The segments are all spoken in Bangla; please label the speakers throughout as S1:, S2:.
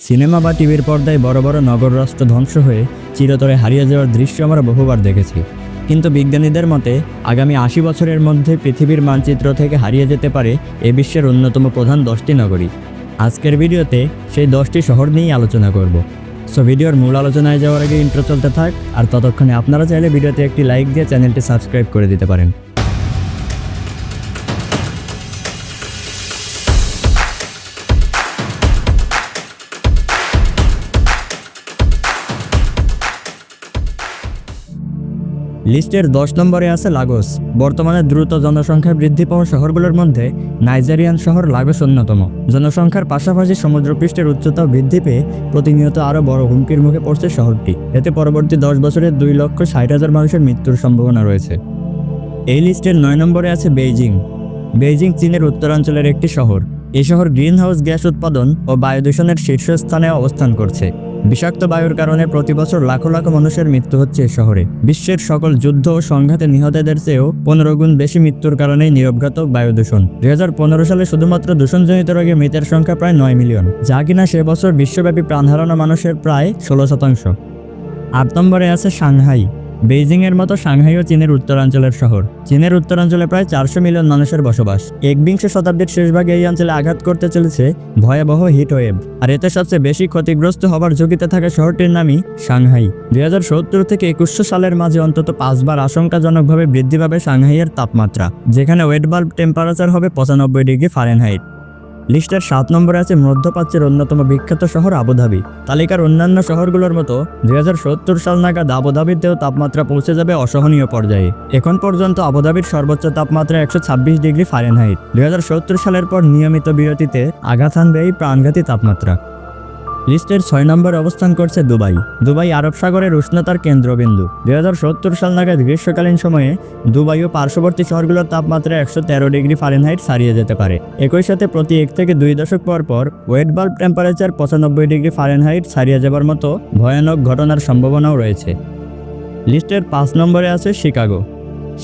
S1: সিনেমা বা টিভির পর্দায় বড় বড় নগর রাষ্ট্র ধ্বংস হয়ে চিরতরে হারিয়ে যাওয়ার দৃশ্য আমরা বহুবার দেখেছি। কিন্তু বিজ্ঞানীদের মতে, আগামী আশি বছরের মধ্যে পৃথিবীর মানচিত্র থেকে হারিয়ে যেতে পারে এ বিশ্বের অন্যতম প্রধান দশটি নগরী। আজকের ভিডিওতে সেই দশটি শহর নিয়েই আলোচনা করব। সো ভিডিওর মূল আলোচনায় যাওয়ার আগে ইন্ট্রো চলতে থাক, আর ততক্ষণে আপনারা চাইলে ভিডিওতে একটি লাইক দিয়ে চ্যানেলটি সাবস্ক্রাইব করে দিতে পারেন। লিস্টের দশ নম্বরে আছে লাগোস। বর্তমানে দ্রুত জনসংখ্যা বৃদ্ধি পাওয়া শহরগুলোর মধ্যে নাইজেরিয়ান শহর লাগোস অন্যতম। জনসংখ্যার পাশাপাশি সমুদ্রপৃষ্ঠের উচ্চতা বৃদ্ধি পেয়ে প্রতিনিয়ত আরও বড় হুমকির মুখে পড়ছে শহরটি। এতে পরবর্তী দশ বছরে দুই লক্ষ ষাট হাজার মানুষের মৃত্যুর সম্ভাবনা রয়েছে। এই লিস্টের নয় নম্বরে আছে বেইজিং। বেইজিং চীনের উত্তরাঞ্চলের একটি শহর। এই শহর গ্রিনহাউস গ্যাস উৎপাদন ও বায়ু দূষণের শীর্ষস্থানে অবস্থান করছে। বিষাক্ত বায়ুর কারণে প্রতি বছর লাখো লাখো মানুষের মৃত্যু হচ্ছে এই শহরে। বিশ্বের সকল যুদ্ধ ও সংঘাতে নিহতদের চেয়েও পনেরো গুণ বেশি মৃত্যুর কারণেই নিরবঘাতক বায়ু দূষণ দু হাজার পনেরো সালে শুধুমাত্র দূষণজনিত রোগে মৃতের সংখ্যা প্রায় নয় মিলিয়ন, যা কিনা সে বছর বিশ্বব্যাপী প্রাণ হারানো মানুষের প্রায় ষোলো শতাংশ। আট নম্বরে আছে সাংহাই। বেইজিং এর মতো সাংহাইও চীনের উত্তরাঞ্চলের শহর। চীনের উত্তরাঞ্চলে প্রায় চারশো মিলিয়ন মানুষের বসবাস। একবিংশ শতাব্দীর শেষভাগে এই অঞ্চলে আঘাত করতে চলেছে ভয়াবহ হিট ওয়েভ। আর এতে সবচেয়ে বেশি ক্ষতিগ্রস্ত হবার ঝুঁকিতে থাকা শহরটির নামই সাংহাই। দু হাজার সত্তর থেকে একুশশো সালের মাঝে অন্তত পাঁচবার আশঙ্কাজনকভাবে বৃদ্ধি পাবে সাংহাইয়ের তাপমাত্রা, যেখানে ওয়েট বাল্ব টেম্পারেচার হবে পঁচানব্বই ডিগ্রি ফারেনহাইট। লিস্টের সাত নম্বরে আছে মধ্যপ্রাচ্যের অন্যতম বিখ্যাত শহর আবুধাবি। তালিকার অন্যান্য শহরগুলোর মতো দু হাজার সত্তর সাল নাগাদ আবুধাবিতেও তাপমাত্রা পৌঁছে যাবে অসহনীয় পর্যায়ে। এখন পর্যন্ত আবুধাবির সর্বোচ্চ তাপমাত্রা একশো ছাব্বিশ ডিগ্রি ফারেনহাইট। দুই হাজার সত্তর সালের পর নিয়মিত বিরতিতে আঘাত হানবে এই প্রাণঘাতী তাপমাত্রা। লিস্টের ছয় নম্বরে অবস্থান করছে দুবাই। দুবাই আরব সাগরের উষ্ণতার কেন্দ্রবিন্দু। দু হাজার সত্তর সাল নাগাদ গ্রীষ্মকালীন সময়ে দুবাই ও পার্শ্ববর্তী শহরগুলোর তাপমাত্রা একশো তেরো ডিগ্রি ফারেনহাইট ছাড়িয়ে যেতে পারে। একই সাথে প্রতি এক থেকে দুই দশক পর পর ওয়েট বাল্ব টেম্পারেচার পঁচানব্বই ডিগ্রি ফারেনহাইট ছাড়িয়ে যাবার মতো ভয়ানক ঘটনার সম্ভাবনাও রয়েছে। লিস্টের পাঁচ নম্বরে আছে শিকাগো।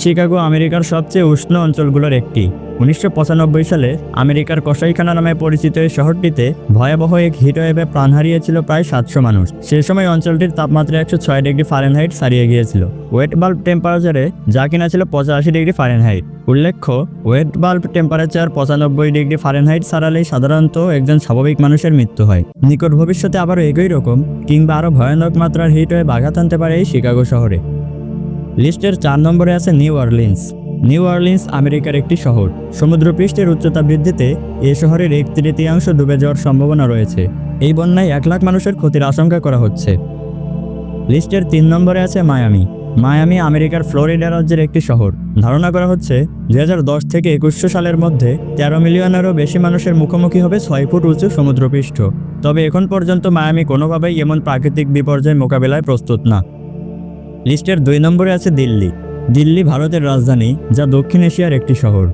S1: শিকাগো আমেরিকার সবচেয়ে উষ্ণ অঞ্চলগুলোর একটি। উনিশশো পঁচানব্বই সালে আমেরিকার কসাইখানা নামে পরিচিত এই শহরটিতে ভয়াবহ এক হিটওয়েভে প্রাণ হারিয়েছিল প্রায় সাতশো মানুষ। সে সময় অঞ্চলটির তাপমাত্রা একশো ছয় ডিগ্রি ফারেনহাইট ছাড়িয়ে গিয়েছিল। ওয়েট বাল্ব টেম্পারেচারে যা কিনা ছিল পঁচাশি ডিগ্রি ফারেনহাইট। উল্লেখ্য, ওয়েট বাল্ব টেম্পারেচার পঁচানব্বই ডিগ্রি ফারেনহাইট ছাড়ালেই সাধারণত একজন স্বাভাবিক মানুষের মৃত্যু হয়। নিকট ভবিষ্যতে আবারও একই রকম কিংবা আরও ভয়ানক মাত্রার হিট হিটওয়েভ আঘাত আনতে পারে এই শিকাগো শহরে। লিস্টের চার নম্বরে আছে নিউ অরলিন্স। নিউ অরলিন্স আমেরিকার একটি শহর। সমুদ্রপৃষ্ঠের উচ্চতা বৃদ্ধিতে এ শহরের এক তৃতীয়াংশ ডুবে যাওয়ার সম্ভাবনা রয়েছে। এই বন্যায় এক লাখ মানুষের ক্ষতির আশঙ্কা করা হচ্ছে। লিস্টের তিন নম্বরে আছে মায়ামি। মায়ামি আমেরিকার ফ্লোরিডা রাজ্যের একটি শহর। ধারণা করা হচ্ছে দু হাজার দশ থেকে একুশশো সালের মধ্যে তেরো মিলিয়নেরও বেশি মানুষের মুখোমুখি হবে ছয় ফুট উঁচু সমুদ্রপৃষ্ঠ। তবে এখন পর্যন্ত মায়ামি কোনোভাবেই এমন প্রাকৃতিক বিপর্যয় মোকাবেলায় প্রস্তুত না। লিস্টের দুই নম্বরে আছে দিল্লি। দিল্লি ভারতের রাজধানী, যা দক্ষিণ এশিয়ার একটি শহর।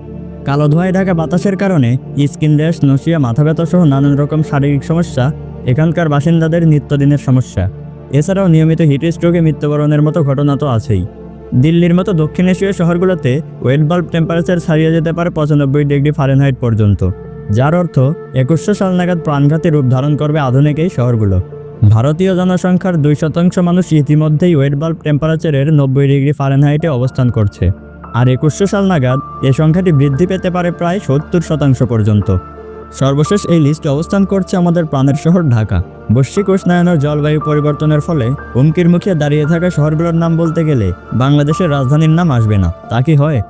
S1: কালো ধোঁয়ায় ঢাকা বাতাসের কারণে স্কিন র্যাশ, নসিয়া, মাথা ব্যথা সহ নানান রকম শারীরিক সমস্যা এখানকার বাসিন্দাদের নিত্যদিনের সমস্যা। এছাড়াও নিয়মিত হিট স্ট্রোকে মৃত্যুবরণের মতো ঘটনা তো আছেই। দিল্লির মতো দক্ষিণ এশীয় শহরগুলোতে ওয়েট বাল্ব টেম্পারেচার ছাড়িয়ে যেতে পারে পঁচানব্বই ডিগ্রি ফারেনহাইট পর্যন্ত, যার অর্থ একুশশো সাল নাগাদ প্রাণঘাতী রূপ ধারণ করবে আধুনিক এই শহরগুলো। ভারতীয় জনসংখ্যার দুই শতাংশ মানুষ ইতিমধ্যেই ওয়েট বাল্ব টেম্পারেচারের নব্বই ডিগ্রি ফারেনহাইটে অবস্থান করছে। আর একুশশো সাল নাগাদ এ সংখ্যাটি বৃদ্ধি পেতে পারে প্রায় সত্তর শতাংশ পর্যন্ত। সর্বশেষ এই লিস্টে অবস্থান করছে আমাদের প্রাণের শহর ঢাকা। বৈশ্বিক উষ্ণায়নের জলবায়ু পরিবর্তনের ফলে হুমকির মুখে দাঁড়িয়ে থাকা শহরগুলোর নাম বলতে গেলে বাংলাদেশের রাজধানীর নাম আসবে না। তা কি হয়?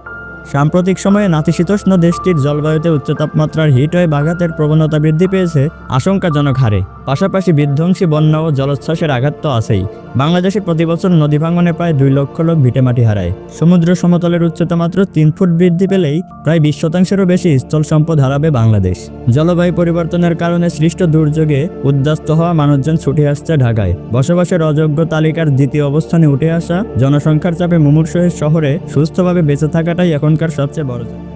S1: সাম্প্রতিক সময়ে নাতিশীতোষ্ণ দেশটির জলবায়ুতে উচ্চ তাপমাত্রার হিট হয়ে বাঘাতের প্রবণতা বৃদ্ধি পেয়েছে, আশঙ্কাজনক হারে। পাশাপাশি বিধ্বংসী বন্যা ও জলোচ্ছ্বাসের আঘাত তো আছেই। বাংলাদেশে প্রতি বছর নদী ভাঙনে প্রায় দুই লক্ষ লোক ভিটেমাটি হারায়। সমুদ্র সমতলের উচ্চতা মাত্র তিন ফুট বৃদ্ধি পেলেই প্রায় বিশ শতাংশেরও বেশি স্থল সম্পদ হারাবে বাংলাদেশ। জলবায়ু পরিবর্তনের কারণে সৃষ্ট দুর্যোগে উদ্যাস্ত হওয়া মানুষজন ছুটে আসছে ঢাকায়। বসবাসের অযোগ্য তালিকার দ্বিতীয় অবস্থানে উঠে আসা জনসংখ্যার চাপে মুমূর্ষের শহরে সুস্থভাবে বেঁচে থাকাটাই এখনকার সবচেয়ে বড় চ্যালেঞ্জ।